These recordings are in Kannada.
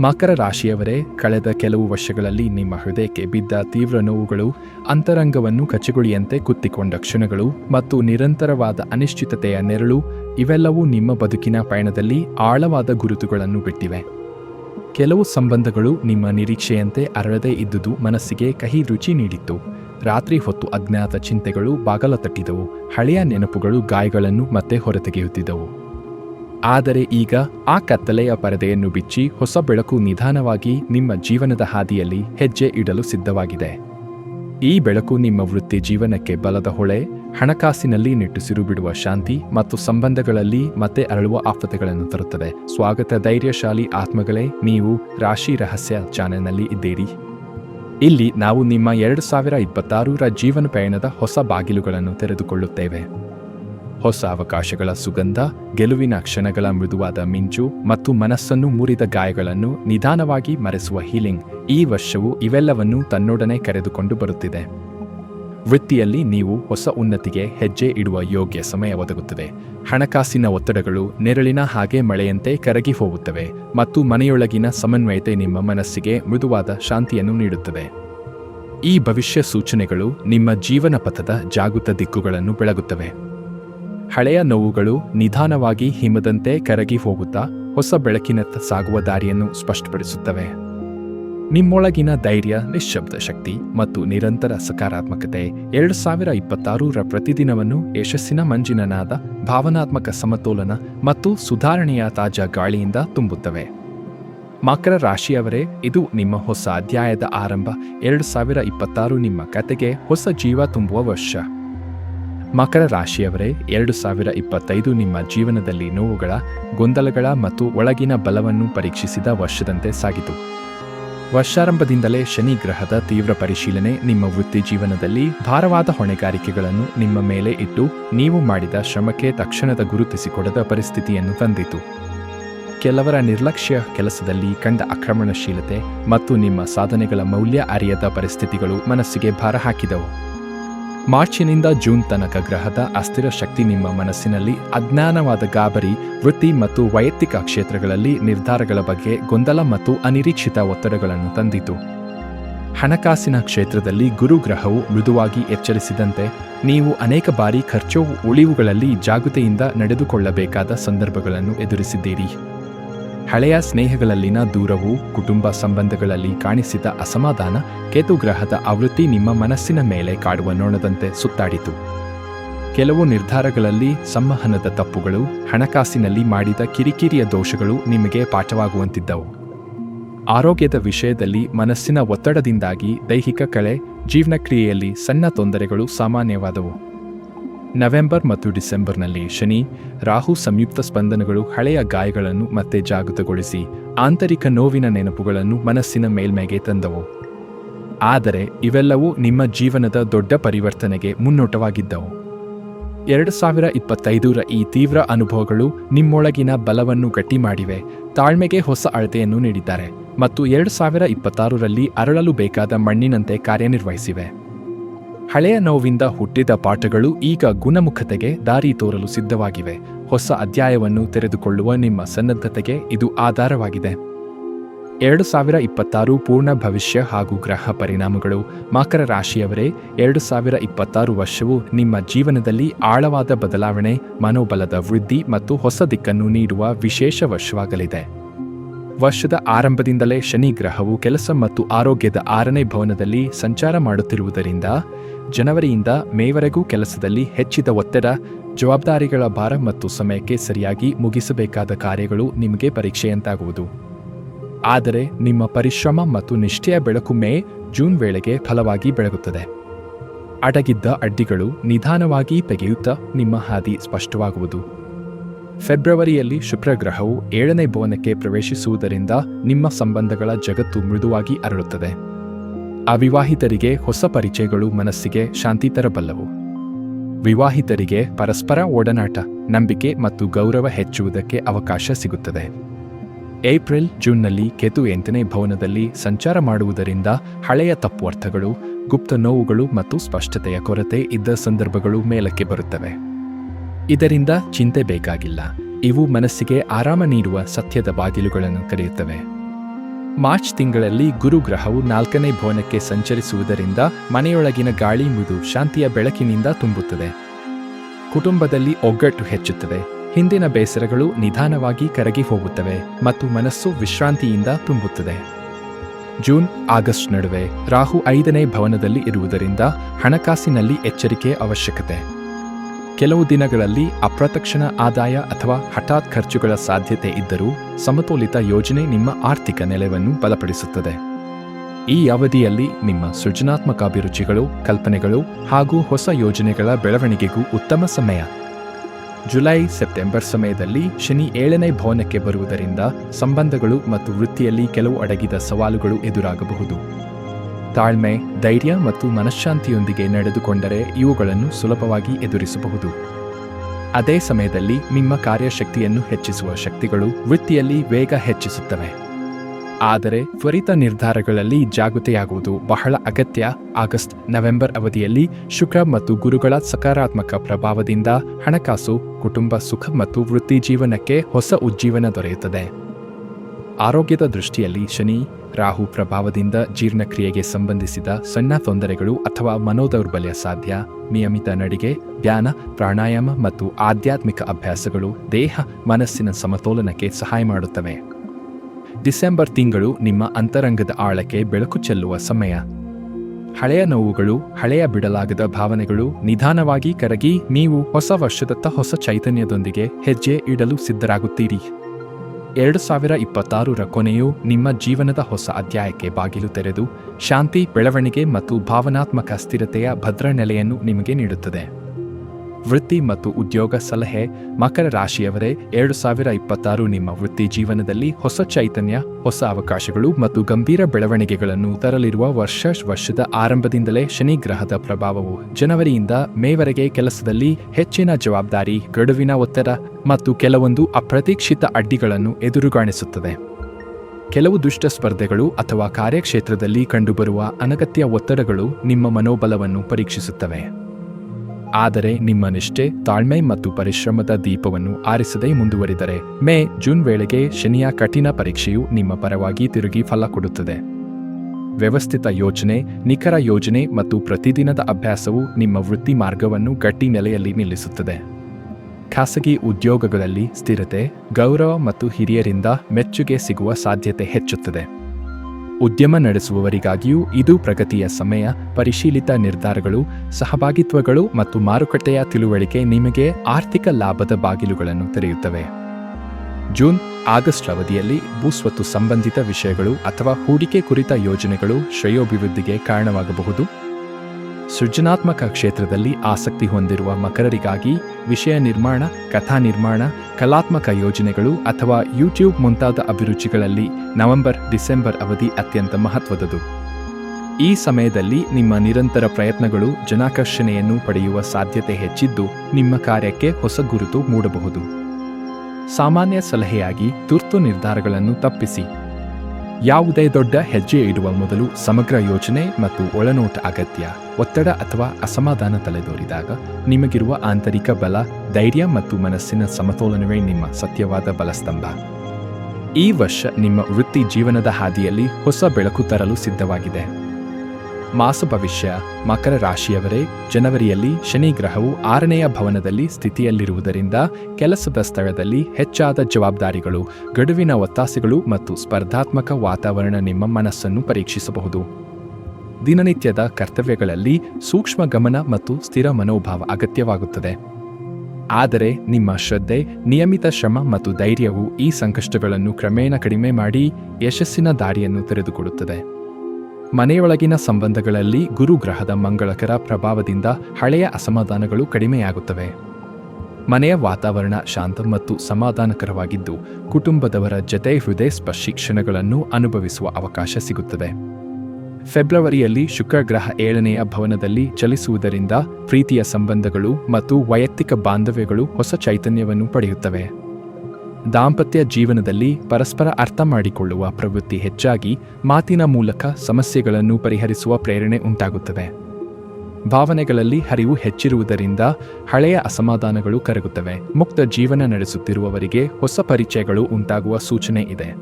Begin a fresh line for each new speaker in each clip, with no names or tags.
ಮಕರ ರಾಶಿಯವರೇ, ಕಳೆದ ಕೆಲವು ವರ್ಷಗಳಲ್ಲಿ ನಿಮ್ಮ ಹೃದಯಕ್ಕೆ ಬಿದ್ದ ತೀವ್ರ ನೋವುಗಳು, ಅಂತರಂಗವನ್ನು ಕಚ್ಚಗುಳಿಯಂತೆ ಕುತ್ತಿಕೊಂಡ ಕ್ಷಣಗಳು ಮತ್ತು ನಿರಂತರವಾದ ಅನಿಶ್ಚಿತತೆಯ ನೆರಳು, ಇವೆಲ್ಲವೂ ನಿಮ್ಮ ಬದುಕಿನ ಪಯಣದಲ್ಲಿ ಆಳವಾದ ಗುರುತುಗಳನ್ನು ಬಿಟ್ಟಿವೆ. ಕೆಲವು ಸಂಬಂಧಗಳು ನಿಮ್ಮ ನಿರೀಕ್ಷೆಯಂತೆ ಅರಳದೇ ಇದ್ದುದು ಮನಸ್ಸಿಗೆ ಕಹಿ ರುಚಿ ನೀಡಿತ್ತು. ರಾತ್ರಿ ಹೊತ್ತು ಅಜ್ಞಾತ ಚಿಂತೆಗಳು ಬಾಗಲ ತಟ್ಟಿದವು ಹಳೆಯ ನೆನಪುಗಳು ಗಾಯಗಳನ್ನು ಮತ್ತೆ ಹೊರತೆಗೆಯುತ್ತಿದ್ದವು. ಆದರೆ ಈಗ ಆ ಕತ್ತಲೆಯ ಪರದೆಯನ್ನು ಬಿಚ್ಚಿ ಹೊಸ ಬೆಳಕು ನಿಧಾನವಾಗಿ ನಿಮ್ಮ ಜೀವನದ ಹಾದಿಯಲ್ಲಿ ಹೆಜ್ಜೆ ಇಡಲು ಸಿದ್ಧವಾಗಿದೆ. ಈ ಬೆಳಕು ನಿಮ್ಮ ವೃತ್ತಿ ಜೀವನಕ್ಕೆ ಬಲದ ಹೊಳೆ, ಹಣಕಾಸಿನಲ್ಲಿ ನಿಟ್ಟುಸಿರು ಬಿಡುವ ಶಾಂತಿ ಮತ್ತು ಸಂಬಂಧಗಳಲ್ಲಿ ಮತ್ತೆ ಅರಳುವ ಆಫತೆಗಳನ್ನು ತರುತ್ತದೆ. ಸ್ವಾಗತ ಧೈರ್ಯಶಾಲಿ ಆತ್ಮಗಳೇ, ನೀವು ರಾಶಿ ರಹಸ್ಯ ಚಾನೆಲ್ನಲ್ಲಿ ಇದ್ದೀರಿ. ಇಲ್ಲಿ ನಾವು ನಿಮ್ಮ ಎರಡು ಸಾವಿರ ಇಪ್ಪತ್ತಾರರ ಜೀವನ ಪಯಣದ ಹೊಸ ಬಾಗಿಲುಗಳನ್ನು ತೆರೆದುಕೊಳ್ಳುತ್ತೇವೆ. ಹೊಸ ಅವಕಾಶಗಳ ಸುಗಂಧ, ಗೆಲುವಿನ ಕ್ಷಣಗಳ ಮೃದುವಾದ ಮಿಂಚು ಮತ್ತು ಮನಸ್ಸನ್ನು ಮುರಿದ ಗಾಯಗಳನ್ನು ನಿಧಾನವಾಗಿ ಮರೆಸುವ ಹೀಲಿಂಗ್ ಈ ವರ್ಷವು ಇವೆಲ್ಲವನ್ನೂ ತನ್ನೊಡನೆ ಕರೆದುಕೊಂಡು ಬರುತ್ತಿದೆ. ವೃತ್ತಿಯಲ್ಲಿ ನೀವು ಹೊಸ ಉನ್ನತಿಗೆ ಹೆಜ್ಜೆ ಇಡುವ ಯೋಗ್ಯ ಸಮಯ ಒದಗುತ್ತದೆ. ಹಣಕಾಸಿನ ಒತ್ತಡಗಳು ನೆರಳಿನ ಹಾಗೆ ಮಳೆಯಂತೆ ಕರಗಿ ಹೋಗುತ್ತವೆ ಮತ್ತು ಮನೆಯೊಳಗಿನ ಸಮನ್ವಯತೆ ನಿಮ್ಮ ಮನಸ್ಸಿಗೆ ಮೃದುವಾದ ಶಾಂತಿಯನ್ನು ನೀಡುತ್ತದೆ. ಈ ಭವಿಷ್ಯ ಸೂಚನೆಗಳು ನಿಮ್ಮ ಜೀವನ ಪಥದ ಜಾಗೃತ ದಿಕ್ಕುಗಳನ್ನು ಬೆಳಗುತ್ತವೆ. ಹಳೆಯ ನೋವುಗಳು ನಿಧಾನವಾಗಿ ಹಿಮದಂತೆ ಕರಗಿ ಹೋಗುತ್ತಾ ಹೊಸ ಬೆಳಕಿನತ್ತ ಸಾಗುವ ದಾರಿಯನ್ನು ಸ್ಪಷ್ಟಪಡಿಸುತ್ತವೆ. ನಿಮ್ಮೊಳಗಿನ ಧೈರ್ಯ, ನಿಶ್ಶಬ್ದ ಶಕ್ತಿ ಮತ್ತು ನಿರಂತರ ಸಕಾರಾತ್ಮಕತೆ ಎರಡು ಸಾವಿರ ಇಪ್ಪತ್ತಾರರ ಪ್ರತಿದಿನವನ್ನು ಯಶಸ್ಸಿನ ಮಂಜಿನನಾದ, ಭಾವನಾತ್ಮಕ ಸಮತೋಲನ ಮತ್ತು ಸುಧಾರಣೆಯ ತಾಜಾ ಗಾಳಿಯಿಂದ ತುಂಬುತ್ತವೆ. ಮಕರ ರಾಶಿಯವರೇ, ಇದು ನಿಮ್ಮ ಹೊಸ ಅಧ್ಯಾಯದ ಆರಂಭ. ಎರಡು ಸಾವಿರ ಇಪ್ಪತ್ತಾರು ನಿಮ್ಮ ಕತೆಗೆ ಹೊಸ ಜೀವ ತುಂಬುವ ವರ್ಷ. ಮಕರ ರಾಶಿಯವರೇ, ಎರಡು ಸಾವಿರ ಇಪ್ಪತ್ತೈದು ನಿಮ್ಮ ಜೀವನದಲ್ಲಿ ನೋವುಗಳ, ಗೊಂದಲಗಳ ಮತ್ತು ಒಳಗಿನ ಬಲವನ್ನು ಪರೀಕ್ಷಿಸಿದ ವರ್ಷದಂತೆ ಸಾಗಿತು. ವರ್ಷಾರಂಭದಿಂದಲೇ ಶನಿ ಗ್ರಹದ ತೀವ್ರ ಪರಿಶೀಲನೆ, ನಿಮ್ಮ ವೃತ್ತಿ ಜೀವನದಲ್ಲಿ ಭಾರವಾದ ಹೊಣೆಗಾರಿಕೆಗಳನ್ನು ನಿಮ್ಮ ಮೇಲೆ ಇಟ್ಟು, ನೀವು ಮಾಡಿದ ಶ್ರಮಕ್ಕೆ ತಕ್ಷಣದ ಗುರುತಿಸಿಕೊಡದ ಪರಿಸ್ಥಿತಿಯನ್ನು ತಂದಿತು. ಕೆಲವರ ನಿರ್ಲಕ್ಷ್ಯ ಕೆಲಸದಲ್ಲಿ ಕಂಡ ಆಕ್ರಮಣಶೀಲತೆ ಮತ್ತು ನಿಮ್ಮ ಸಾಧನೆಗಳ ಮೌಲ್ಯ ಅರಿಯದ ಪರಿಸ್ಥಿತಿಗಳು ಮನಸ್ಸಿಗೆ ಭಾರ ಹಾಕಿದವು. ಮಾರ್ಚಿನಿಂದ ಜೂನ್ ತನಕ ಗ್ರಹದ ಅಸ್ಥಿರ ಶಕ್ತಿ ನಿಮ್ಮ ಮನಸ್ಸಿನಲ್ಲಿ ಅಜ್ಞಾನವಾದ ಗಾಬರಿ, ವೃತ್ತಿ ಮತ್ತು ವೈಯಕ್ತಿಕ ಕ್ಷೇತ್ರಗಳಲ್ಲಿ ನಿರ್ಧಾರಗಳ ಬಗ್ಗೆ ಗೊಂದಲ ಮತ್ತು ಅನಿರೀಕ್ಷಿತ ಒತ್ತಡಗಳನ್ನು ತಂದಿತು. ಹಣಕಾಸಿನ ಕ್ಷೇತ್ರದಲ್ಲಿ ಗುರುಗ್ರಹವು ಮೃದುವಾಗಿ ಎಚ್ಚರಿಸಿದಂತೆ ನೀವು ಅನೇಕ ಬಾರಿ ಖರ್ಚು, ಉಳಿವುಗಳಲ್ಲಿ ಜಾಗೃತೆಯಿಂದ ನಡೆದುಕೊಳ್ಳಬೇಕಾದ ಸಂದರ್ಭಗಳನ್ನು ಎದುರಿಸಿದ್ದೀರಿ. ಹಳೆಯ ಸ್ನೇಹಗಳಲ್ಲಿನ ದೂರವು ಕುಟುಂಬ ಸಂಬಂಧಗಳಲ್ಲಿ ಕಾಣಿಸಿದ ಅಸಮಾಧಾನ ಕೇತುಗ್ರಹದ ಆವೃತ್ತಿ ನಿಮ್ಮ ಮನಸ್ಸಿನ ಮೇಲೆ ಕಾಡುವ ನೋಣದಂತೆ ಸುತ್ತಾಡಿತು. ಕೆಲವು ನಿರ್ಧಾರಗಳಲ್ಲಿ ಸಂವಹನದ ತಪ್ಪುಗಳು, ಹಣಕಾಸಿನಲ್ಲಿ ಮಾಡಿದ ಕಿರಿಕಿರಿಯ ದೋಷಗಳು ನಿಮಗೆ ಪಾಠವಾಗುವಂತಿದ್ದವು. ಆರೋಗ್ಯದ ವಿಷಯದಲ್ಲಿ ಮನಸ್ಸಿನ ಒತ್ತಡದಿಂದಾಗಿ ದೈಹಿಕ ಕಳೆ ಜೀವನಕ್ರಿಯೆಯಲ್ಲಿ ಸಣ್ಣ ತೊಂದರೆಗಳು ಸಾಮಾನ್ಯವಾದವು. ನವೆಂಬರ್ ಮತ್ತು ಡಿಸೆಂಬರ್ನಲ್ಲಿ ಶನಿ, ರಾಹು ಸಂಯುಕ್ತ ಸ್ಪಂದನಗಳು ಹಳೆಯ ಗಾಯಗಳನ್ನು ಮತ್ತೆ ಜಾಗೃತಗೊಳಿಸಿ ಆಂತರಿಕ ನೋವಿನ ನೆನಪುಗಳನ್ನು ಮನಸ್ಸಿನ ಮೇಲ್ಮೈಗೆ ತಂದವು. ಆದರೆ ಇವೆಲ್ಲವೂ ನಿಮ್ಮ ಜೀವನದ ದೊಡ್ಡ ಪರಿವರ್ತನೆಗೆ ಮುನ್ನೋಟವಾಗಿದ್ದವು. ಎರಡು ಸಾವಿರ ಇಪ್ಪತ್ತೈದರ ಈ ತೀವ್ರ ಅನುಭವಗಳು ನಿಮ್ಮೊಳಗಿನ ಬಲವನ್ನು ಗಟ್ಟಿ ಮಾಡಿವೆ, ತಾಳ್ಮೆಗೆ ಹೊಸ ಅಳತೆಯನ್ನು ನೀಡಿದ್ದಾರೆ ಮತ್ತು ಎರಡು ಸಾವಿರ ಇಪ್ಪತ್ತಾರರಲ್ಲಿ ಅರಳಲು ಬೇಕಾದ ಮಣ್ಣಿನಂತೆ ಕಾರ್ಯನಿರ್ವಹಿಸಿವೆ. ಹಳೆಯ ನೋವಿಂದ ಹುಟ್ಟಿದ ಪಾಠಗಳು ಈಗ ಗುಣಮುಖತೆಗೆ ದಾರಿ ತೋರಲು ಸಿದ್ಧವಾಗಿವೆ. ಹೊಸ ಅಧ್ಯಾಯವನ್ನು ತೆರೆದುಕೊಳ್ಳುವ ನಿಮ್ಮ ಸನ್ನದ್ಧತೆಗೆ ಇದು ಆಧಾರವಾಗಿದೆ. ಎರಡು ಸಾವಿರ ಇಪ್ಪತ್ತಾರು ಪೂರ್ಣ ಭವಿಷ್ಯ ಹಾಗೂ ಗ್ರಹ ಪರಿಣಾಮಗಳು. ಮಕರ ರಾಶಿಯವರೇ, ಎರಡು ಸಾವಿರ ಇಪ್ಪತ್ತಾರು ವರ್ಷವು ನಿಮ್ಮ ಜೀವನದಲ್ಲಿ ಆಳವಾದ ಬದಲಾವಣೆ, ಮನೋಬಲದ ವೃದ್ಧಿ ಮತ್ತು ಹೊಸ ದಿಕ್ಕನ್ನು ನೀಡುವ ವಿಶೇಷ ವರ್ಷವಾಗಲಿದೆ. ವರ್ಷದ ಆರಂಭದಿಂದಲೇ ಶನಿ ಗ್ರಹವು ಕೆಲಸ ಮತ್ತು ಆರೋಗ್ಯದ ಆರನೇ ಭವನದಲ್ಲಿ ಸಂಚಾರ ಮಾಡುತ್ತಿರುವುದರಿಂದ ಜನವರಿಯಿಂದ ಮೇವರೆಗೂ ಕೆಲಸದಲ್ಲಿ ಹೆಚ್ಚಿದ ಒತ್ತಡ, ಜವಾಬ್ದಾರಿಗಳ ಭಾರ ಮತ್ತು ಸಮಯಕ್ಕೆ ಸರಿಯಾಗಿ ಮುಗಿಸಬೇಕಾದ ಕಾರ್ಯಗಳು ನಿಮಗೆ ಪರೀಕ್ಷೆಯಂತಾಗುವುದು. ಆದರೆ ನಿಮ್ಮ ಪರಿಶ್ರಮ ಮತ್ತು ನಿಷ್ಠೆಯ ಬೆಳಕು ಮೇ, ಜೂನ್ ವೇಳೆಗೆ ಫಲವಾಗಿ ಬೆಳಗುತ್ತದೆ. ಅಡಗಿದ್ದ ಅಡ್ಡಿಗಳು ನಿಧಾನವಾಗಿ ತೆಗೆಯುತ್ತಾ ನಿಮ್ಮ ಹಾದಿ ಸ್ಪಷ್ಟವಾಗುವುದು. ಫೆಬ್ರವರಿಯಲ್ಲಿ ಶುಕ್ರಗ್ರಹವು ಏಳನೇ ಭವನಕ್ಕೆ ಪ್ರವೇಶಿಸುವುದರಿಂದ ನಿಮ್ಮ ಸಂಬಂಧಗಳ ಜಗತ್ತು ಮೃದುವಾಗಿ ಅರಳುತ್ತದೆ. ಅವಿವಾಹಿತರಿಗೆ ಹೊಸ ಪರಿಚಯಗಳು ಮನಸ್ಸಿಗೆ ಶಾಂತಿ ತರಬಲ್ಲವು. ವಿವಾಹಿತರಿಗೆ ಪರಸ್ಪರ ಒಡನಾಟ, ನಂಬಿಕೆ ಮತ್ತು ಗೌರವ ಹೆಚ್ಚುವುದಕ್ಕೆ ಅವಕಾಶ ಸಿಗುತ್ತದೆ. ಏಪ್ರಿಲ್, ಜೂನ್ನಲ್ಲಿ ಕೇತು ಎಂಟನೇ ಭವನದಲ್ಲಿ ಸಂಚಾರ ಮಾಡುವುದರಿಂದ ಹಳೆಯ ತಪ್ಪು ಅರ್ಥಗಳು ಗುಪ್ತ ನೋವುಗಳು ಮತ್ತು ಸ್ಪಷ್ಟತೆಯ ಕೊರತೆ ಇದ್ದ ಸಂದರ್ಭಗಳು ಮೇಲಕ್ಕೆ ಬರುತ್ತವೆ. ಇದರಿಂದ ಚಿಂತೆ ಬೇಕಾಗಿಲ್ಲ. ಇವು ಮನಸ್ಸಿಗೆ ಆರಾಮ ನೀಡುವ ಸತ್ಯದ ಬಾಗಿಲುಗಳನ್ನು ಕರೆಯುತ್ತವೆ. ಮಾರ್ಚ್ ತಿಂಗಳಲ್ಲಿ ಗುರುಗ್ರಹವು ನಾಲ್ಕನೇ ಭವನಕ್ಕೆ ಸಂಚರಿಸುವುದರಿಂದ ಮನೆಯೊಳಗಿನ ಗಾಳಿ ಮೃದು ಶಾಂತಿಯ ಬೆಳಕಿನಿಂದ ತುಂಬುತ್ತದೆ. ಕುಟುಂಬದಲ್ಲಿ ಒಗ್ಗಟ್ಟು ಹೆಚ್ಚುತ್ತದೆ. ಹಿಂದಿನ ಬೇಸರಗಳು ನಿಧಾನವಾಗಿ ಕರಗಿ ಹೋಗುತ್ತವೆ ಮತ್ತು ಮನಸ್ಸು ವಿಶ್ರಾಂತಿಯಿಂದ ತುಂಬುತ್ತದೆ. ಜೂನ್ ಆಗಸ್ಟ್ ನಡುವೆ ರಾಹು ಐದನೇ ಭವನದಲ್ಲಿ ಇರುವುದರಿಂದ ಹಣಕಾಸಿನಲ್ಲಿ ಎಚ್ಚರಿಕೆ ಅವಶ್ಯಕತೆ. ಕೆಲವು ದಿನಗಳಲ್ಲಿ ಅಪ್ರತಕ್ಷಣ ಆದಾಯ ಅಥವಾ ಹಠಾತ್ ಖರ್ಚುಗಳ ಸಾಧ್ಯತೆ ಇದ್ದರೂ ಸಮತೋಲಿತ ಯೋಜನೆ ನಿಮ್ಮ ಆರ್ಥಿಕ ನೆಲೆಯನ್ನು ಬಲಪಡಿಸುತ್ತದೆ. ಈ ಅವಧಿಯಲ್ಲಿ ನಿಮ್ಮ ಸೃಜನಾತ್ಮಕ ಅಭಿರುಚಿಗಳು, ಕಲ್ಪನೆಗಳು ಹಾಗೂ ಹೊಸ ಯೋಜನೆಗಳ ಬೆಳವಣಿಗೆಗೂ ಉತ್ತಮ ಸಮಯ. ಜುಲೈ, ಸೆಪ್ಟೆಂಬರ್ ಸಮಯದಲ್ಲಿ ಶನಿ ಏಳನೇ ಭವನಕ್ಕೆ ಬರುವುದರಿಂದ ಸಂಬಂಧಗಳು ಮತ್ತು ವೃತ್ತಿಯಲ್ಲಿ ಕೆಲವು ಅಡಗಿದ ಸವಾಲುಗಳು ಎದುರಾಗಬಹುದು. ತಾಳ್ಮೆ, ಧೈರ್ಯ ಮತ್ತು ಮನಃಶಾಂತಿಯೊಂದಿಗೆ ನಡೆದುಕೊಂಡರೆ ಇವುಗಳನ್ನು ಸುಲಭವಾಗಿ ಎದುರಿಸಬಹುದು. ಅದೇ ಸಮಯದಲ್ಲಿ ನಿಮ್ಮ ಕಾರ್ಯಶಕ್ತಿಯನ್ನು ಹೆಚ್ಚಿಸುವ ಶಕ್ತಿಗಳು ವೃತ್ತಿಯಲ್ಲಿ ವೇಗ ಹೆಚ್ಚಿಸುತ್ತವೆ. ಆದರೆ ತ್ವರಿತ ನಿರ್ಧಾರಗಳಲ್ಲಿ ಜಾಗೃತೆಯಾಗುವುದು ಬಹಳ ಅಗತ್ಯ. ಆಗಸ್ಟ್, ನವೆಂಬರ್ ಅವಧಿಯಲ್ಲಿ ಶುಕ್ರ ಮತ್ತು ಗುರುಗಳ ಸಕಾರಾತ್ಮಕ ಪ್ರಭಾವದಿಂದ ಹಣಕಾಸು, ಕುಟುಂಬ ಸುಖ ಮತ್ತು ವೃತ್ತಿ ಜೀವನಕ್ಕೆ ಹೊಸ ಉಜ್ಜೀವನ ದೊರೆಯುತ್ತದೆ. ಆರೋಗ್ಯದ ದೃಷ್ಟಿಯಲ್ಲಿ ಶನಿ, ರಾಹು ಪ್ರಭಾವದಿಂದ ಜೀರ್ಣಕ್ರಿಯೆಗೆ ಸಂಬಂಧಿಸಿದ ಸಣ್ಣ ತೊಂದರೆಗಳು ಅಥವಾ ಮನೋದೌರ್ಬಲ್ಯ ಸಾಧ್ಯ, ನಿಯಮಿತ ನಡಿಗೆ, ಧ್ಯಾನ, ಪ್ರಾಣಾಯಾಮ ಮತ್ತು ಆಧ್ಯಾತ್ಮಿಕ ಅಭ್ಯಾಸಗಳು ದೇಹ, ಮನಸ್ಸಿನ ಸಮತೋಲನಕ್ಕೆ ಸಹಾಯ ಮಾಡುತ್ತವೆ. ಡಿಸೆಂಬರ್ ತಿಂಗಳು ನಿಮ್ಮ ಅಂತರಂಗದ ಆಳಕ್ಕೆ ಬೆಳಕು ಚೆಲ್ಲುವ ಸಮಯ. ಹಳೆಯ ನೋವುಗಳು, ಹಳೆಯ ಬಿಡಲಾಗದ ಭಾವನೆಗಳು ನಿಧಾನವಾಗಿ ಕರಗಿ ನೀವು ಹೊಸ ವರ್ಷದತ್ತ ಹೊಸ ಚೈತನ್ಯದೊಂದಿಗೆ ಹೆಜ್ಜೆ ಇಡಲು ಸಿದ್ಧರಾಗುತ್ತೀರಿ. ಎರಡು ಸಾವಿರ ಇಪ್ಪತ್ತಾರರ ಕೊನೆಯು ನಿಮ್ಮ ಜೀವನದ ಹೊಸ ಅಧ್ಯಾಯಕ್ಕೆ ಬಾಗಿಲು ತೆರೆದು, ಶಾಂತಿ, ಬೆಳವಣಿಗೆ ಮತ್ತು ಭಾವನಾತ್ಮಕ ಸ್ಥಿರತೆಯ ಭದ್ರ ನೆಲೆಯನ್ನು ನಿಮಗೆ ನೀಡುತ್ತದೆ. ವೃತ್ತಿ ಮತ್ತು ಉದ್ಯೋಗ ಸಲಹೆ, ಮಕರ ರಾಶಿಯವರೇ, ಎರಡು ಸಾವಿರ ಇಪ್ಪತ್ತಾರು ನಿಮ್ಮ ವೃತ್ತಿ ಜೀವನದಲ್ಲಿ ಹೊಸ ಚೈತನ್ಯ, ಹೊಸ ಅವಕಾಶಗಳು ಮತ್ತು ಗಂಭೀರ ಬೆಳವಣಿಗೆಗಳನ್ನು ತರಲಿರುವ ವರ್ಷ ವರ್ಷದ ಆರಂಭದಿಂದಲೇ ಶನಿ ಗ್ರಹದ ಪ್ರಭಾವವು ಜನವರಿಯಿಂದ ಮೇವರೆಗೆ ಕೆಲಸದಲ್ಲಿ ಹೆಚ್ಚಿನ ಜವಾಬ್ದಾರಿ, ಗಡುವಿನ ಒತ್ತಡ ಮತ್ತು ಕೆಲವೊಂದು ಅಪ್ರತೀಕ್ಷಿತ ಅಡ್ಡಿಗಳನ್ನು ಎದುರುಗಾಣಿಸುತ್ತದೆ. ಕೆಲವು ದುಷ್ಟ ಸ್ಪರ್ಧೆಗಳು ಅಥವಾ ಕಾರ್ಯಕ್ಷೇತ್ರದಲ್ಲಿ ಕಂಡುಬರುವ ಅನಗತ್ಯ ಒತ್ತಡಗಳು ನಿಮ್ಮ ಮನೋಬಲವನ್ನು ಪರೀಕ್ಷಿಸುತ್ತವೆ. ಆದರೆ ನಿಮ್ಮ ನಿಷ್ಠೆ, ತಾಳ್ಮೆ ಮತ್ತು ಪರಿಶ್ರಮದ ದೀಪವನ್ನು ಆರಿಸದೇ ಮುಂದುವರಿದರೆ. ಮೇ ಜೂನ್ ವೇಳೆಗೆ ಶನಿಯ ಕಠಿಣ ಪರೀಕ್ಷೆಯು ನಿಮ್ಮ ಪರವಾಗಿ ತಿರುಗಿ ಫಲ ಕೊಡುತ್ತದೆ. ವ್ಯವಸ್ಥಿತ ಯೋಜನೆ ನಿಖರ ಯೋಜನೆ ಮತ್ತು ಪ್ರತಿದಿನದ ಅಭ್ಯಾಸವು ನಿಮ್ಮ ವೃತ್ತಿ ಮಾರ್ಗವನ್ನು ಗಟ್ಟಿ ನೆಲೆಯಲ್ಲಿ ನಿಲ್ಲಿಸುತ್ತದೆ. ಖಾಸಗಿ ಉದ್ಯೋಗಗಳಲ್ಲಿ ಸ್ಥಿರತೆ, ಗೌರವ ಮತ್ತು ಹಿರಿಯರಿಂದ ಮೆಚ್ಚುಗೆ ಸಿಗುವ ಸಾಧ್ಯತೆ ಹೆಚ್ಚುತ್ತದೆ. ಉದ್ಯಮ ನಡೆಸುವವರಿಗಾಗಿಯೂ ಇದು ಪ್ರಗತಿಯ ಸಮಯ. ಪರಿಶೀಲಿತ ನಿರ್ಧಾರಗಳು, ಸಹಭಾಗಿತ್ವಗಳು ಮತ್ತು ಮಾರುಕಟ್ಟೆಯ ತಿಳುವಳಿಕೆ ನಿಮಗೆ ಆರ್ಥಿಕ ಲಾಭದ ಬಾಗಿಲುಗಳನ್ನು ತೆರೆಯುತ್ತವೆ. ಜೂನ್, ಆಗಸ್ಟ್ ಅವಧಿಯಲ್ಲಿ ಭೂಸ್ವತ್ತು ಸಂಬಂಧಿತ ವಿಷಯಗಳು ಅಥವಾ ಹೂಡಿಕೆ ಕುರಿತ ಯೋಜನೆಗಳು ಶ್ರೇಯೋಭಿವೃದ್ಧಿಗೆ ಕಾರಣವಾಗಬಹುದು. ಸೃಜನಾತ್ಮಕ ಕ್ಷೇತ್ರದಲ್ಲಿ ಆಸಕ್ತಿ ಹೊಂದಿರುವ ಮಕರರಿಗಾಗಿ ವಿಷಯ ನಿರ್ಮಾಣ, ಕಥಾ ನಿರ್ಮಾಣ, ಕಲಾತ್ಮಕ ಯೋಜನೆಗಳು ಅಥವಾ ಯೂಟ್ಯೂಬ್ ಮುಂತಾದ ಅಭಿರುಚಿಗಳಲ್ಲಿ ನವೆಂಬರ್, ಡಿಸೆಂಬರ್ ಅವಧಿ ಅತ್ಯಂತ ಮಹತ್ವದದು. ಈ ಸಮಯದಲ್ಲಿ ನಿಮ್ಮ ನಿರಂತರ ಪ್ರಯತ್ನಗಳು ಜನಾಕರ್ಷಣೆಯನ್ನು ಪಡೆಯುವ ಸಾಧ್ಯತೆ ಹೆಚ್ಚಿದ್ದು ನಿಮ್ಮ ಕಾರ್ಯಕ್ಕೆ ಹೊಸ ಗುರುತು ಮೂಡಬಹುದು. ಸಾಮಾನ್ಯ ಸಲಹೆಯಾಗಿ ತುರ್ತು ನಿರ್ಧಾರಗಳನ್ನು ತಪ್ಪಿಸಿ. ಯಾವುದೇ ದೊಡ್ಡ ಹೆಜ್ಜೆ ಇಡುವ ಮೊದಲು ಸಮಗ್ರ ಯೋಚನೆ ಮತ್ತು ಒಳನೋಟ ಅಗತ್ಯ, ಒತ್ತಡ ಅಥವಾ ಅಸಮಾಧಾನ ತಲೆದೋರಿದಾಗ ನಿಮಗಿರುವ ಆಂತರಿಕ ಬಲ, ಧೈರ್ಯ ಮತ್ತು ಮನಸ್ಸಿನ ಸಮತೋಲನವೇ ನಿಮ್ಮ ಸತ್ಯವಾದ ಬಲಸ್ತಂಭ. ಈ ವರ್ಷ ನಿಮ್ಮ ವೃತ್ತಿ ಜೀವನದ ಹಾದಿಯಲ್ಲಿ ಹೊಸ ಬೆಳಕು ತರಲು ಸಿದ್ಧವಾಗಿದೆ. ಮಾಸ ಭವಿಷ್ಯ, ಮಕರ ರಾಶಿಯವರೇ, ಜನವರಿಯಲ್ಲಿ ಶನಿ ಗ್ರಹವು ಆರನೆಯ ಭವನದಲ್ಲಿ ಸ್ಥಿತಿಯಲ್ಲಿರುವುದರಿಂದ ಕೆಲಸದ ಸ್ಥಳದಲ್ಲಿ ಹೆಚ್ಚಾದ ಜವಾಬ್ದಾರಿಗಳು, ಗಡುವಿನ ಒತ್ತಾಸೆಗಳು ಮತ್ತು ಸ್ಪರ್ಧಾತ್ಮಕ ವಾತಾವರಣ ನಿಮ್ಮ ಮನಸ್ಸನ್ನು ಪರೀಕ್ಷಿಸಬಹುದು. ದಿನನಿತ್ಯದ ಕರ್ತವ್ಯಗಳಲ್ಲಿ ಸೂಕ್ಷ್ಮ ಗಮನ ಮತ್ತು ಸ್ಥಿರ ಮನೋಭಾವ ಅಗತ್ಯವಾಗುತ್ತದೆ. ಆದರೆ ನಿಮ್ಮ ಶ್ರದ್ಧೆ, ನಿಯಮಿತ ಶ್ರಮ ಮತ್ತು ಧೈರ್ಯವು ಈ ಸಂಕಷ್ಟಗಳನ್ನು ಕ್ರಮೇಣ ಕಡಿಮೆ ಮಾಡಿ ಯಶಸ್ಸಿನ ದಾರಿಯನ್ನು ತೆರೆದುಕೊಡುತ್ತದೆ. ಮನೆಯೊಳಗಿನ ಸಂಬಂಧಗಳಲ್ಲಿ ಗುರುಗ್ರಹದ ಮಂಗಳಕರ ಪ್ರಭಾವದಿಂದ ಹಳೆಯ ಅಸಮಾಧಾನಗಳು ಕಡಿಮೆಯಾಗುತ್ತವೆ. ಮನೆಯ ವಾತಾವರಣ ಶಾಂತ ಮತ್ತು ಸಮಾಧಾನಕರವಾಗಿದ್ದು, ಕುಟುಂಬದವರ ಜತೆ ಹೃದಯ ಸ್ಪರ್ಶಿಕ್ಷಣಗಳನ್ನು ಅನುಭವಿಸುವ ಅವಕಾಶ ಸಿಗುತ್ತದೆ. ಫೆಬ್ರವರಿಯಲ್ಲಿ ಶುಕ್ರಗ್ರಹ ಏಳನೆಯ ಭವನದಲ್ಲಿ ಚಲಿಸುವುದರಿಂದ ಪ್ರೀತಿಯ ಸಂಬಂಧಗಳು ಮತ್ತು ವೈಯಕ್ತಿಕ ಬಾಂಧವ್ಯಗಳು ಹೊಸ ಚೈತನ್ಯವನ್ನು ಪಡೆಯುತ್ತವೆ. ದಾಂಪತ್ಯ ಜೀವನದಲ್ಲಿ ಪರಸ್ಪರ ಅರ್ಥ ಮಾಡಿಕೊಳ್ಳುವ ಪ್ರವೃತ್ತಿ ಹೆಚ್ಚಾಗಿ ಮಾತಿನ ಮೂಲಕ ಸಮಸ್ಯೆಗಳನ್ನು ಪರಿಹರಿಸುವ ಪ್ರೇರಣೆ ಉಂಟಾಗುತ್ತದೆ. ಭಾವನೆಗಳಲ್ಲಿ ಹರಿವು ಹೆಚ್ಚಿರುವುದರಿಂದ ಹಳೆಯ ಅಸಮಾಧಾನಗಳು ಕರಗುತ್ತವೆ. ಮುಕ್ತ ಜೀವನ ನಡೆಸುತ್ತಿರುವವರಿಗೆ ಹೊಸ ಪರಿಚಯಗಳು ಉಂಟಾಗುವ ಸೂಚನೆ ಇದೆ.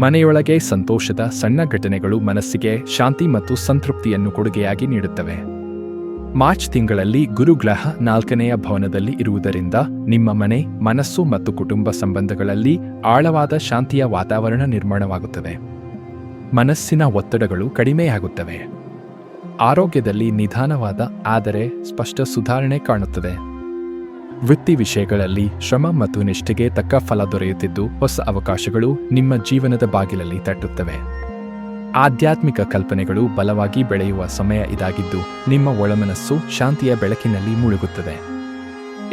ಮನೆಯೊಳಗೆ ಸಂತೋಷದ ಸಣ್ಣ ಘಟನೆಗಳು ಮನಸ್ಸಿಗೆ ಶಾಂತಿ ಮತ್ತು ಸಂತೃಪ್ತಿಯನ್ನು ಕೊಡುಗೆಯಾಗಿ ನೀಡುತ್ತವೆ. ಮಾರ್ಚ್ ತಿಂಗಳಲ್ಲಿ ಗುರುಗ್ರಹ ನಾಲ್ಕನೆಯ ಭವನದಲ್ಲಿ ಇರುವುದರಿಂದ ನಿಮ್ಮ ಮನೆ, ಮನಸ್ಸು ಮತ್ತು ಕುಟುಂಬ ಸಂಬಂಧಗಳಲ್ಲಿ ಆಳವಾದ ಶಾಂತಿಯ ವಾತಾವರಣ ನಿರ್ಮಾಣವಾಗುತ್ತದೆ. ಮನಸ್ಸಿನ ಒತ್ತಡಗಳು ಕಡಿಮೆಯಾಗುತ್ತವೆ. ಆರೋಗ್ಯದಲ್ಲಿ ನಿಧಾನವಾದ, ಆದರೆ ಸ್ಪಷ್ಟ ಸುಧಾರಣೆ ಕಾಣುತ್ತದೆ. ವೃತ್ತಿ ವಿಷಯಗಳಲ್ಲಿ ಶ್ರಮ ಮತ್ತು ನಿಷ್ಠೆಗೆ ತಕ್ಕ ಫಲ ದೊರೆಯುತ್ತಿದ್ದು, ಹೊಸ ಅವಕಾಶಗಳು ನಿಮ್ಮ ಜೀವನದ ಬಾಗಿಲಲ್ಲಿ ತಟ್ಟುತ್ತವೆ. ಆಧ್ಯಾತ್ಮಿಕ ಕಲ್ಪನೆಗಳು ಬಲವಾಗಿ ಬೆಳೆಯುವ ಸಮಯ ಇದಾಗಿದ್ದು, ನಿಮ್ಮ ಒಳಮನಸ್ಸು ಶಾಂತಿಯ ಬೆಳಕಿನಲ್ಲಿ ಮುಳುಗುತ್ತದೆ.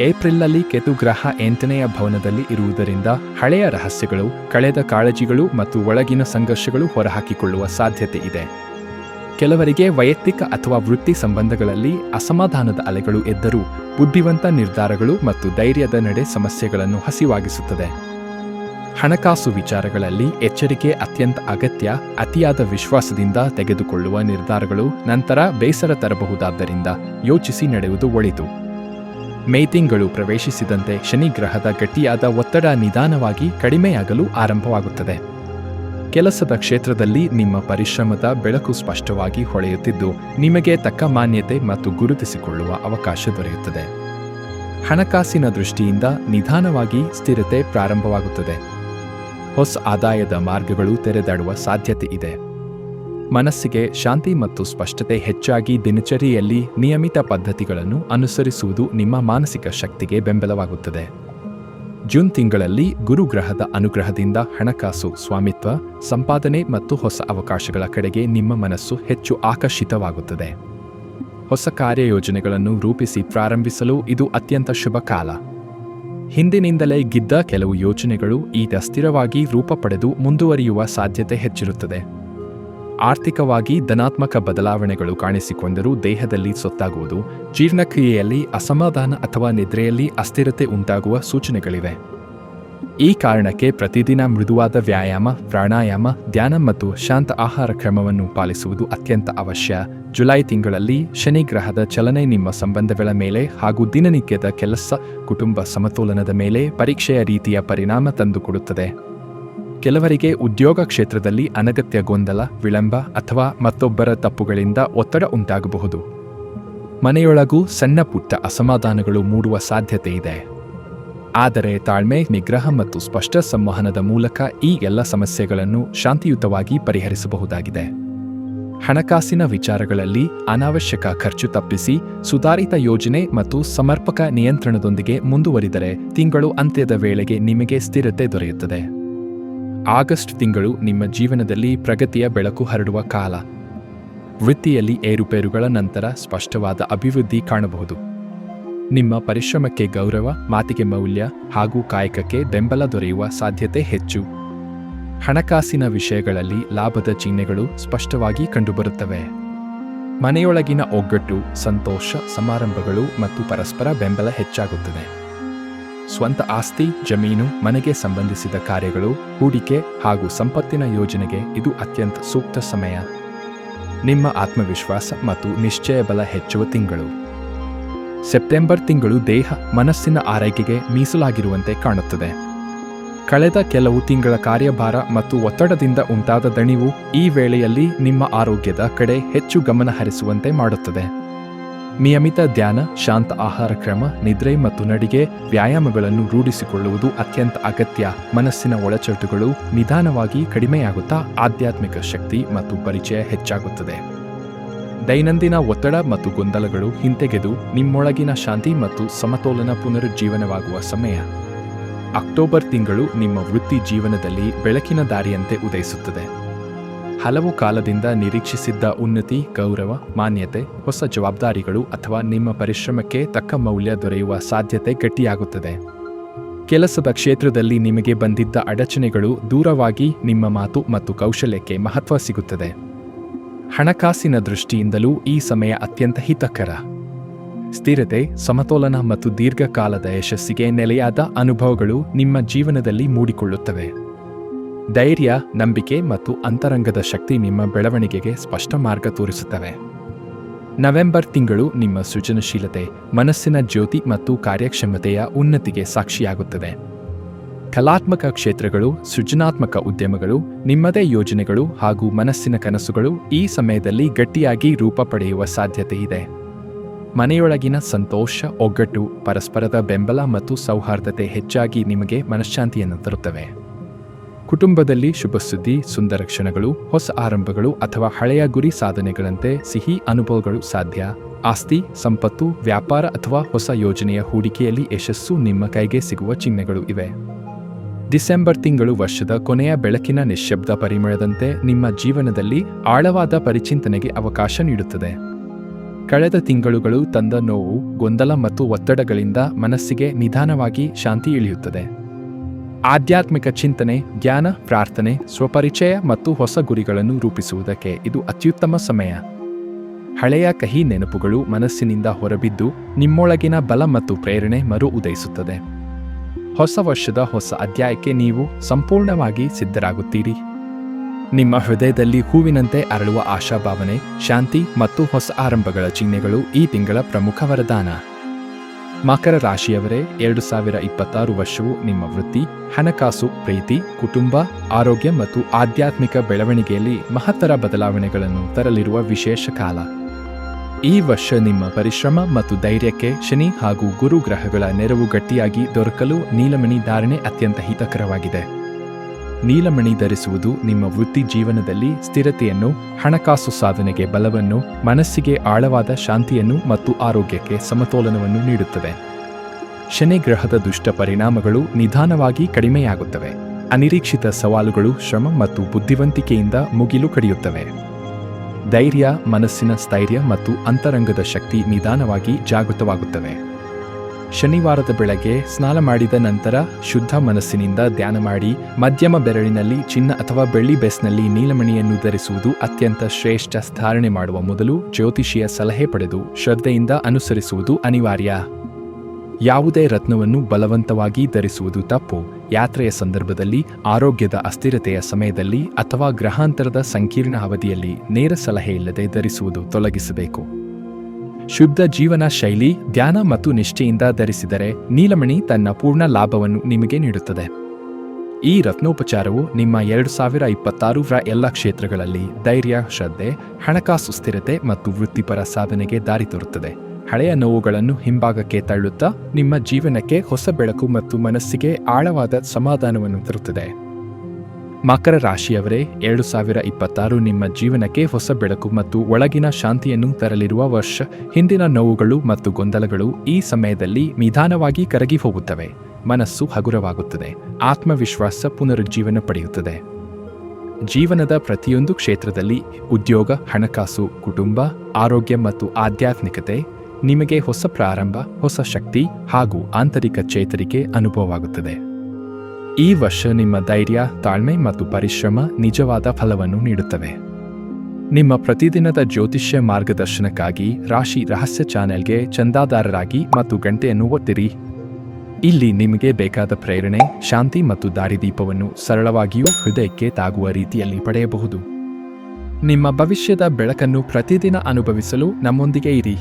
ಏಪ್ರಿಲ್ನಲ್ಲಿ ಕೇತುಗ್ರಹ ಎಂಟನೆಯ ಭವನದಲ್ಲಿ ಇರುವುದರಿಂದ ಹಳೆಯ ರಹಸ್ಯಗಳು, ಕಳೆದ ಕಾಳಜಿಗಳು ಮತ್ತು ಒಳಗಿನ ಸಂಘರ್ಷಗಳು ಹೊರಹಾಕಿಕೊಳ್ಳುವ ಸಾಧ್ಯತೆ ಇದೆ. ಕೆಲವರಿಗೆ ವೈಯಕ್ತಿಕ ಅಥವಾ ವೃತ್ತಿ ಸಂಬಂಧಗಳಲ್ಲಿ ಅಸಮಾಧಾನದ ಅಲೆಗಳು ಎದ್ದರೂ ಬುದ್ಧಿವಂತ ನಿರ್ಧಾರಗಳು ಮತ್ತು ಧೈರ್ಯದ ನಡೆ ಸಮಸ್ಯೆಗಳನ್ನು ಹಸಿವಾಗಿಸುತ್ತದೆ. ಹಣಕಾಸು ವಿಚಾರಗಳಲ್ಲಿ ಎಚ್ಚರಿಕೆ ಅತ್ಯಂತ ಅಗತ್ಯ, ಅತಿಯಾದ ವಿಶ್ವಾಸದಿಂದ ತೆಗೆದುಕೊಳ್ಳುವ ನಿರ್ಧಾರಗಳು ನಂತರ ಬೇಸರ ತರಬಹುದಾದ್ದರಿಂದ ಯೋಚಿಸಿ ನಡೆಯುವುದು ಒಳಿತು. ಮೇ ತಿಂಗಳು ಪ್ರವೇಶಿಸಿದಂತೆ ಶನಿ ಗ್ರಹದ ಗಟ್ಟಿಯಾದ ಒತ್ತಡ ನಿಧಾನವಾಗಿ ಕಡಿಮೆಯಾಗಲು ಆರಂಭವಾಗುತ್ತದೆ. ಕೆಲಸದ ಕ್ಷೇತ್ರದಲ್ಲಿ ನಿಮ್ಮ ಪರಿಶ್ರಮದ ಬೆಳಕು ಸ್ಪಷ್ಟವಾಗಿ ಹೊಳೆಯುತ್ತಿದ್ದು, ನಿಮಗೆ ತಕ್ಕ ಮಾನ್ಯತೆ ಮತ್ತು ಗುರುತಿಸಿಕೊಳ್ಳುವ ಅವಕಾಶ ದೊರೆಯುತ್ತದೆ. ಹಣಕಾಸಿನ ದೃಷ್ಟಿಯಿಂದ ನಿಧಾನವಾಗಿ ಸ್ಥಿರತೆ ಪ್ರಾರಂಭವಾಗುತ್ತದೆ. ಹೊಸ ಆದಾಯದ ಮಾರ್ಗಗಳು ತೆರೆದಾಡುವ ಸಾಧ್ಯತೆ ಇದೆ. ಮನಸ್ಸಿಗೆ ಶಾಂತಿ ಮತ್ತು ಸ್ಪಷ್ಟತೆ ಹೆಚ್ಚಾಗಿ ದಿನಚರಿಯಲ್ಲಿ ನಿಯಮಿತ ಪದ್ಧತಿಗಳನ್ನು ಅನುಸರಿಸುವುದು ನಿಮ್ಮ ಮಾನಸಿಕ ಶಕ್ತಿಗೆ ಬೆಂಬಲವಾಗುತ್ತದೆ. ಜೂನ್ ತಿಂಗಳಲ್ಲಿ ಗುರುಗ್ರಹದ ಅನುಗ್ರಹದಿಂದ ಹಣಕಾಸು, ಸ್ವಾಮಿತ್ವ, ಸಂಪಾದನೆ ಮತ್ತು ಹೊಸ ಅವಕಾಶಗಳ ಕಡೆಗೆ ನಿಮ್ಮ ಮನಸ್ಸು ಹೆಚ್ಚು ಆಕರ್ಷಿತವಾಗುತ್ತದೆ. ಹೊಸ ಕಾರ್ಯಯೋಜನೆಗಳನ್ನು ರೂಪಿಸಿ ಪ್ರಾರಂಭಿಸಲು ಇದು ಅತ್ಯಂತ ಶುಭ ಕಾಲ ಹಿಂದಿನಿಂದಲೇ ಗಿದ್ದ ಕೆಲವು ಯೋಜನೆಗಳು ಈಗ ಸ್ಥಿರವಾಗಿ ರೂಪ ಪಡೆದು ಮುಂದುವರಿಯುವ ಸಾಧ್ಯತೆ ಹೆಚ್ಚಿರುತ್ತದೆ. ಆರ್ಥಿಕವಾಗಿ ಧನಾತ್ಮಕ ಬದಲಾವಣೆಗಳು ಕಾಣಿಸಿಕೊಂಡರೂ ದೇಹದಲ್ಲಿ ಸೊತ್ತಾಗುವುದು, ಜೀರ್ಣಕ್ರಿಯೆಯಲ್ಲಿ ಅಸಮಾಧಾನ ಅಥವಾ ನಿದ್ರೆಯಲ್ಲಿ ಅಸ್ಥಿರತೆ ಉಂಟಾಗುವ ಸೂಚನೆಗಳಿವೆ. ಈ ಕಾರಣಕ್ಕೆ ಪ್ರತಿದಿನ ಮೃದುವಾದ ವ್ಯಾಯಾಮ, ಪ್ರಾಣಾಯಾಮ, ಧ್ಯಾನ ಮತ್ತು ಶಾಂತ ಆಹಾರ ಕ್ರಮವನ್ನು ಪಾಲಿಸುವುದು ಅತ್ಯಂತ ಅವಶ್ಯ. ಜುಲೈ ತಿಂಗಳಲ್ಲಿ ಶನಿ ಗ್ರಹದ ಚಲನೆ ನಿಮ್ಮ ಸಂಬಂಧಗಳ ಮೇಲೆ ಹಾಗೂ ದಿನನಿತ್ಯದ ಕೆಲಸ, ಕುಟುಂಬ ಸಮತೋಲನದ ಮೇಲೆ ಪರೀಕ್ಷೆಯ ರೀತಿಯ ಪರಿಣಾಮ ತಂದುಕೊಡುತ್ತದೆ. ಕೆಲವರಿಗೆ ಉದ್ಯೋಗ ಕ್ಷೇತ್ರದಲ್ಲಿ ಅನಗತ್ಯ ಗೊಂದಲ, ವಿಳಂಬ ಅಥವಾ ಮತ್ತೊಬ್ಬರ ತಪ್ಪುಗಳಿಂದ ಒತ್ತಡ ಉಂಟಾಗಬಹುದು. ಮನೆಯೊಳಗೂ ಸಣ್ಣ ಪುಟ್ಟ ಅಸಮಾಧಾನಗಳು ಮೂಡುವ ಸಾಧ್ಯತೆ ಇದೆ. ಆದರೆ ತಾಳ್ಮೆ, ನಿಗ್ರಹ ಮತ್ತು ಸ್ಪಷ್ಟ ಸಂವಹನದ ಮೂಲಕ ಈ ಎಲ್ಲ ಸಮಸ್ಯೆಗಳನ್ನು ಶಾಂತಿಯುತವಾಗಿ ಪರಿಹರಿಸಬಹುದಾಗಿದೆ. ಹಣಕಾಸಿನ ವಿಚಾರಗಳಲ್ಲಿ ಅನಾವಶ್ಯಕ ಖರ್ಚು ತಪ್ಪಿಸಿ ಸುಧಾರಿತ ಯೋಜನೆ ಮತ್ತು ಸಮರ್ಪಕ ನಿಯಂತ್ರಣದೊಂದಿಗೆ ಮುಂದುವರಿದರೆ ತಿಂಗಳು ಅಂತ್ಯದ ವೇಳೆಗೆ ನಿಮಗೆ ಸ್ಥಿರತೆ ದೊರೆಯುತ್ತದೆ. ಆಗಸ್ಟ್ ತಿಂಗಳು ನಿಮ್ಮ ಜೀವನದಲ್ಲಿ ಪ್ರಗತಿಯ ಬೆಳಕು ಹರಡುವ ಕಾಲ. ವೃತ್ತಿಯಲ್ಲಿ ಏರುಪೇರುಗಳ ನಂತರ ಸ್ಪಷ್ಟವಾದ ಅಭಿವೃದ್ಧಿ ಕಾಣಬಹುದು. ನಿಮ್ಮ ಪರಿಶ್ರಮಕ್ಕೆ ಗೌರವ, ಮಾತಿಗೆ ಮೌಲ್ಯ ಹಾಗೂ ಕಾಯಕಕ್ಕೆ ಬೆಂಬಲ ದೊರೆಯುವ ಸಾಧ್ಯತೆ ಹೆಚ್ಚು. ಹಣಕಾಸಿನ ವಿಷಯಗಳಲ್ಲಿ ಲಾಭದ ಚಿಹ್ನೆಗಳು ಸ್ಪಷ್ಟವಾಗಿ ಕಂಡುಬರುತ್ತವೆ. ಮನೆಯೊಳಗಿನ ಒಗ್ಗಟ್ಟು, ಸಂತೋಷ, ಸಮಾರಂಭಗಳು ಮತ್ತು ಪರಸ್ಪರ ಬೆಂಬಲ ಹೆಚ್ಚಾಗುತ್ತದೆ. ಸ್ವಂತ ಆಸ್ತಿ, ಜಮೀನು, ಮನೆಗೆ ಸಂಬಂಧಿಸಿದ ಕಾರ್ಯಗಳು, ಹೂಡಿಕೆ ಹಾಗೂ ಸಂಪತ್ತಿನ ಯೋಜನೆಗೆ ಇದು ಅತ್ಯಂತ ಸೂಕ್ತ ಸಮಯ. ನಿಮ್ಮ ಆತ್ಮವಿಶ್ವಾಸ ಮತ್ತು ನಿಶ್ಚಯ ಬಲ ಹೆಚ್ಚುವ ತಿಂಗಳು. ಸೆಪ್ಟೆಂಬರ್ ತಿಂಗಳು ದೇಹ ಮನಸ್ಸಿನ ಆರೈಕೆಗೆ ಮೀಸಲಾಗಿರುವಂತೆ ಕಾಣುತ್ತದೆ. ಕಳೆದ ಕೆಲವು ತಿಂಗಳ ಕಾರ್ಯಭಾರ ಮತ್ತು ಒತ್ತಡದಿಂದ ಉಂಟಾದ ದಣಿವು ಈ ವೇಳೆಯಲ್ಲಿ ನಿಮ್ಮ ಆರೋಗ್ಯದ ಕಡೆ ಹೆಚ್ಚು ಗಮನ ಹರಿಸುವಂತೆ ಮಾಡುತ್ತದೆ. ನಿಯಮಿತ ಧ್ಯಾನ, ಶಾಂತ ಆಹಾರ ಕ್ರಮ, ನಿದ್ರೆ ಮತ್ತು ನಡಿಗೆ ವ್ಯಾಯಾಮಗಳನ್ನು ರೂಢಿಸಿಕೊಳ್ಳುವುದು ಅತ್ಯಂತ ಅಗತ್ಯ. ಮನಸ್ಸಿನ ಒಳಚಟುಗಳು ನಿಧಾನವಾಗಿ ಕಡಿಮೆಯಾಗುತ್ತಾ ಆಧ್ಯಾತ್ಮಿಕ ಶಕ್ತಿ ಮತ್ತು ಪರಿಚಯ ಹೆಚ್ಚಾಗುತ್ತದೆ. ದೈನಂದಿನ ಒತ್ತಡ ಮತ್ತು ಗೊಂದಲಗಳು ಹಿಂತೆಗೆದು ನಿಮ್ಮೊಳಗಿನ ಶಾಂತಿ ಮತ್ತು ಸಮತೋಲನ ಪುನರುಜ್ಜೀವನವಾಗುವ ಸಮಯ. ಅಕ್ಟೋಬರ್ ತಿಂಗಳು ನಿಮ್ಮ ವೃತ್ತಿ ಜೀವನದಲ್ಲಿ ಬೆಳಕಿನ ದಾರಿಯಂತೆ ಉದಯಿಸುತ್ತದೆ. ಹಲವು ಕಾಲದಿಂದ ನಿರೀಕ್ಷಿಸಿದ್ದ ಉನ್ನತಿ, ಗೌರವ, ಮಾನ್ಯತೆ, ಹೊಸ ಜವಾಬ್ದಾರಿಗಳು ಅಥವಾ ನಿಮ್ಮ ಪರಿಶ್ರಮಕ್ಕೆ ತಕ್ಕ ಮೌಲ್ಯ ದೊರೆಯುವ ಸಾಧ್ಯತೆ ಗಟ್ಟಿಯಾಗುತ್ತದೆ. ಕೆಲಸದ ಕ್ಷೇತ್ರದಲ್ಲಿ ನಿಮಗೆ ಬಂದಿದ್ದ ಅಡಚಣೆಗಳು ದೂರವಾಗಿ ನಿಮ್ಮ ಮಾತು ಮತ್ತು ಕೌಶಲ್ಯಕ್ಕೆ ಮಹತ್ವ ಸಿಗುತ್ತದೆ. ಹಣಕಾಸಿನ ದೃಷ್ಟಿಯಿಂದಲೂ ಈ ಸಮಯ ಅತ್ಯಂತ ಹಿತಕರ. ಸ್ಥಿರತೆ, ಸಮತೋಲನ ಮತ್ತು ದೀರ್ಘಕಾಲದ ಯಶಸ್ಸಿಗೆ ನೆಲೆಯಾದ ಅನುಭವಗಳು ನಿಮ್ಮ ಜೀವನದಲ್ಲಿ ಮೂಡಿಕೊಳ್ಳುತ್ತವೆ. ಧೈರ್ಯ, ನಂಬಿಕೆ ಮತ್ತು ಅಂತರಂಗದ ಶಕ್ತಿ ನಿಮ್ಮ ಬೆಳವಣಿಗೆಗೆ ಸ್ಪಷ್ಟ ಮಾರ್ಗ ತೋರಿಸುತ್ತವೆ. ನವೆಂಬರ್ ತಿಂಗಳು ನಿಮ್ಮ ಸೃಜನಶೀಲತೆ, ಮನಸ್ಸಿನ ಜ್ಯೋತಿ ಮತ್ತು ಕಾರ್ಯಕ್ಷಮತೆಯ ಉನ್ನತಿಗೆ ಸಾಕ್ಷಿಯಾಗುತ್ತದೆ. ಕಲಾತ್ಮಕ ಕ್ಷೇತ್ರಗಳು, ಸೃಜನಾತ್ಮಕ ಉದ್ಯಮಗಳು, ನಿಮ್ಮದೇ ಯೋಜನೆಗಳು ಹಾಗೂ ಮನಸ್ಸಿನ ಕನಸುಗಳು ಈ ಸಮಯದಲ್ಲಿ ಗಟ್ಟಿಯಾಗಿ ರೂಪ ಪಡೆಯುವ ಸಾಧ್ಯತೆ ಇದೆ ಮನೆಯೊಳಗಿನ ಸಂತೋಷ, ಒಗ್ಗಟ್ಟು, ಪರಸ್ಪರದ ಬೆಂಬಲ ಮತ್ತು ಸೌಹಾರ್ದತೆ ಹೆಚ್ಚಾಗಿ ನಿಮಗೆ ಮನಃಶಾಂತಿಯನ್ನು ತರುತ್ತವೆ. ಕುಟುಂಬದಲ್ಲಿ ಶುಭ ಸುದ್ದಿ ಸುಂದರ ಕ್ಷಣಗಳು, ಹೊಸ ಆರಂಭಗಳು ಅಥವಾ ಹಳೆಯ ಗುರಿ ಸಾಧನೆಗಳಂತೆ ಸಿಹಿ ಅನುಭವಗಳು ಸಾಧ್ಯ. ಆಸ್ತಿ, ಸಂಪತ್ತು, ವ್ಯಾಪಾರ ಅಥವಾ ಹೊಸ ಯೋಜನೆಯ ಹೂಡಿಕೆಯಲ್ಲಿ ಯಶಸ್ಸು ನಿಮ್ಮ ಕೈಗೆ ಸಿಗುವ ಚಿಹ್ನೆಗಳು ಇವೆ. ಡಿಸೆಂಬರ್ ತಿಂಗಳು ವರ್ಷದ ಕೊನೆಯ ಬೆಳಕಿನ ನಿಶ್ಶಬ್ದ ಪರಿಮಳದಂತೆ ನಿಮ್ಮ ಜೀವನದಲ್ಲಿ ಆಳವಾದ ಪರಿಚಿಂತನೆಗೆ ಅವಕಾಶ ನೀಡುತ್ತದೆ. ಕಳೆದ ತಿಂಗಳುಗಳು ತಂದ ನೋವು, ಗೊಂದಲ ಮತ್ತು ಒತ್ತಡಗಳಿಂದ ಮನಸ್ಸಿಗೆ ನಿಧಾನವಾಗಿ ಶಾಂತಿ ಇಳಿಯುತ್ತದೆ. ಆಧ್ಯಾತ್ಮಿಕ ಚಿಂತನೆ, ಜ್ಞಾನ, ಪ್ರಾರ್ಥನೆ, ಸ್ವಪರಿಚಯ ಮತ್ತು ಹೊಸ ಗುರಿಗಳನ್ನು ರೂಪಿಸುವುದಕ್ಕೆ ಇದು ಅತ್ಯುತ್ತಮ ಸಮಯ. ಹಳೆಯ ಕಹಿ ನೆನಪುಗಳು ಮನಸ್ಸಿನಿಂದ ಹೊರಬಿದ್ದು ನಿಮ್ಮೊಳಗಿನ ಬಲ ಮತ್ತು ಪ್ರೇರಣೆ ಮರು ಉದಯಿಸುತ್ತದೆ. ಹೊಸ ವರ್ಷದ ಹೊಸ ಅಧ್ಯಾಯಕ್ಕೆ ನೀವು ಸಂಪೂರ್ಣವಾಗಿ ಸಿದ್ಧರಾಗುತ್ತೀರಿ. ನಿಮ್ಮ ಹೃದಯದಲ್ಲಿ ಹೂವಿನಂತೆ ಅರಳುವ ಆಶಾಭಾವನೆ, ಶಾಂತಿ ಮತ್ತು ಹೊಸ ಆರಂಭಗಳ ಚಿಹ್ನೆಗಳು ಈ ತಿಂಗಳ ಪ್ರಮುಖ ವರದಾನ. ಮಕರ ರಾಶಿಯವರೇ, ಎರಡು ಸಾವಿರ ಇಪ್ಪತ್ತಾರು ವರ್ಷವು ನಿಮ್ಮ ವೃತ್ತಿ, ಹಣಕಾಸು, ಪ್ರೀತಿ, ಕುಟುಂಬ, ಆರೋಗ್ಯ ಮತ್ತು ಆಧ್ಯಾತ್ಮಿಕ ಬೆಳವಣಿಗೆಯಲ್ಲಿ ಮಹತ್ತರ ಬದಲಾವಣೆಗಳನ್ನು ತರಲಿರುವ ವಿಶೇಷ ಕಾಲ. ಈ ವರ್ಷ ನಿಮ್ಮ ಪರಿಶ್ರಮ ಮತ್ತು ಧೈರ್ಯಕ್ಕೆ ಶನಿ ಹಾಗೂ ಗುರು ಗ್ರಹಗಳ ನೆರವು ಗಟ್ಟಿಯಾಗಿ ದೊರಕಲು ನೀಲಮಣಿ ಧಾರಣೆ ಅತ್ಯಂತ ಹಿತಕರವಾಗಿದೆ. ನೀಲಮಣಿ ಧರಿಸುವುದು ನಿಮ್ಮ ವೃತ್ತಿ ಜೀವನದಲ್ಲಿ ಸ್ಥಿರತೆಯನ್ನು, ಹಣಕಾಸು ಸಾಧನೆಗೆ ಬಲವನ್ನು, ಮನಸ್ಸಿಗೆ ಆಳವಾದ ಶಾಂತಿಯನ್ನು ಮತ್ತು ಆರೋಗ್ಯಕ್ಕೆ ಸಮತೋಲನವನ್ನು ನೀಡುತ್ತದೆ. ಶನಿ ಗ್ರಹದ ದುಷ್ಟ ಪರಿಣಾಮಗಳು ನಿಧಾನವಾಗಿ ಕಡಿಮೆಯಾಗುತ್ತವೆ. ಅನಿರೀಕ್ಷಿತ ಸವಾಲುಗಳು ಶ್ರಮ ಮತ್ತು ಬುದ್ಧಿವಂತಿಕೆಯಿಂದ ಮುಗಿಲು ಕಡಿಯುತ್ತವೆ. ಧೈರ್ಯ, ಮನಸ್ಸಿನ ಸ್ಥೈರ್ಯ ಮತ್ತು ಅಂತರಂಗದ ಶಕ್ತಿ ನಿಧಾನವಾಗಿ ಜಾಗೃತವಾಗುತ್ತವೆ. ಶನಿವಾರದ ಬೆಳಗ್ಗೆ ಸ್ನಾನ ಮಾಡಿದ ನಂತರ ಶುದ್ಧ ಮನಸ್ಸಿನಿಂದ ಧ್ಯಾನ ಮಾಡಿ, ಮಧ್ಯಮ ಬೆರಳಿನಲ್ಲಿ ಚಿನ್ನ ಅಥವಾ ಬೆಳ್ಳಿ ಬೆಸ್ನಲ್ಲಿ ನೀಲಮಣಿಯನ್ನು ಧರಿಸುವುದು ಅತ್ಯಂತ ಶ್ರೇಷ್ಠ ಧಾರಣೆ ಮಾಡುವ ಮೊದಲು ಜ್ಯೋತಿಷಿಯ ಸಲಹೆ ಪಡೆದು ಶ್ರದ್ಧೆಯಿಂದ ಅನುಸರಿಸುವುದು ಅನಿವಾರ್ಯ. ಯಾವುದೇ ರತ್ನವನ್ನು ಬಲವಂತವಾಗಿ ಧರಿಸುವುದು ತಪ್ಪು. ಯಾತ್ರೆಯ ಸಂದರ್ಭದಲ್ಲಿ, ಆರೋಗ್ಯದ ಅಸ್ಥಿರತೆಯ ಸಮಯದಲ್ಲಿ ಅಥವಾ ಗ್ರಹಾಂತರದ ಸಂಕೀರ್ಣ ಅವಧಿಯಲ್ಲಿ ನೇರ ಸಲಹೆ ಇಲ್ಲದೆ ಧರಿಸುವುದು ತೊಲಗಿಸಬೇಕು. ಶುದ್ಧ ಜೀವನ ಶೈಲಿ, ಧ್ಯಾನ ಮತ್ತು ನಿಷ್ಠೆಯಿಂದ ಧರಿಸಿದರೆ ನೀಲಮಣಿ ತನ್ನ ಪೂರ್ಣ ಲಾಭವನ್ನು ನಿಮಗೆ ನೀಡುತ್ತದೆ. ಈ ರತ್ನೋಪಚಾರವು ನಿಮ್ಮ ಎರಡು ಸಾವಿರ ಇಪ್ಪತ್ತಾರರ ಎಲ್ಲ ಕ್ಷೇತ್ರಗಳಲ್ಲಿ ಧೈರ್ಯ, ಶ್ರದ್ಧೆ, ಹಣಕಾಸು ಸ್ಥಿರತೆ ಮತ್ತು ವೃತ್ತಿಪರ ಸಾಧನೆಗೆ ದಾರಿ ತೋರುತ್ತದೆ. ಹಳೆಯ ನೋವುಗಳನ್ನು ಹಿಂಭಾಗಕ್ಕೆ ತಳ್ಳುತ್ತಾ ನಿಮ್ಮ ಜೀವನಕ್ಕೆ ಹೊಸ ಬೆಳಕು ಮತ್ತು ಮನಸ್ಸಿಗೆ ಆಳವಾದ ಸಮಾಧಾನವನ್ನು ತರುತ್ತದೆ. ಮಕರ ರಾಶಿಯವರೇ, ಎರಡು ಸಾವಿರ ಇಪ್ಪತ್ತಾರು ನಿಮ್ಮ ಜೀವನಕ್ಕೆ ಹೊಸ ಬೆಳಕು ಮತ್ತು ಒಳಗಿನ ಶಾಂತಿಯನ್ನು ತರಲಿರುವ ವರ್ಷ, ಹಿಂದಿನ ನೋವುಗಳು ಮತ್ತು ಗೊಂದಲಗಳು ಈ ಸಮಯದಲ್ಲಿ ನಿಧಾನವಾಗಿ ಕರಗಿ ಹೋಗುತ್ತವೆ. ಮನಸ್ಸು ಹಗುರವಾಗುತ್ತದೆ. ಆತ್ಮವಿಶ್ವಾಸ ಪುನರುಜ್ಜೀವನ ಪಡೆಯುತ್ತದೆ. ಜೀವನದ ಪ್ರತಿಯೊಂದು ಕ್ಷೇತ್ರದಲ್ಲಿ ಉದ್ಯೋಗ, ಹಣಕಾಸು, ಕುಟುಂಬ, ಆರೋಗ್ಯ ಮತ್ತು ಆಧ್ಯಾತ್ಮಿಕತೆ ನಿಮಗೆ ಹೊಸ ಪ್ರಾರಂಭ, ಹೊಸ ಶಕ್ತಿ ಹಾಗೂ ಆಂತರಿಕ ಚೇತರಿಕೆ ಅನುಭವವಾಗುತ್ತದೆ. ಈ ವರ್ಷ ನಿಮ್ಮ ಧೈರ್ಯ, ತಾಳ್ಮೆ ಮತ್ತು ಪರಿಶ್ರಮ ನಿಜವಾದ ಫಲವನ್ನು ನೀಡುತ್ತವೆ. ನಿಮ್ಮ ಪ್ರತಿದಿನದ ಜ್ಯೋತಿಷ್ಯ ಮಾರ್ಗದರ್ಶನಕ್ಕಾಗಿ ರಾಶಿ ರಹಸ್ಯ ಚಾನೆಲ್ಗೆ ಚಂದಾದಾರರಾಗಿ ಮತ್ತು ಗಂಟೆಯನ್ನು ಒತ್ತಿರಿ. ಇಲ್ಲಿ ನಿಮಗೆ ಬೇಕಾದ ಪ್ರೇರಣೆ, ಶಾಂತಿ ಮತ್ತು ದಾರಿದೀಪವನ್ನು ಸರಳವಾಗಿಯೂ ಹೃದಯಕ್ಕೆ ತಾಗುವ ರೀತಿಯಲ್ಲಿ ಪಡೆಯಬಹುದು. ನಿಮ್ಮ ಭವಿಷ್ಯದ ಬೆಳಕನ್ನು ಪ್ರತಿದಿನ ಅನುಭವಿಸಲು ನಮ್ಮೊಂದಿಗೆ ಇರಿ.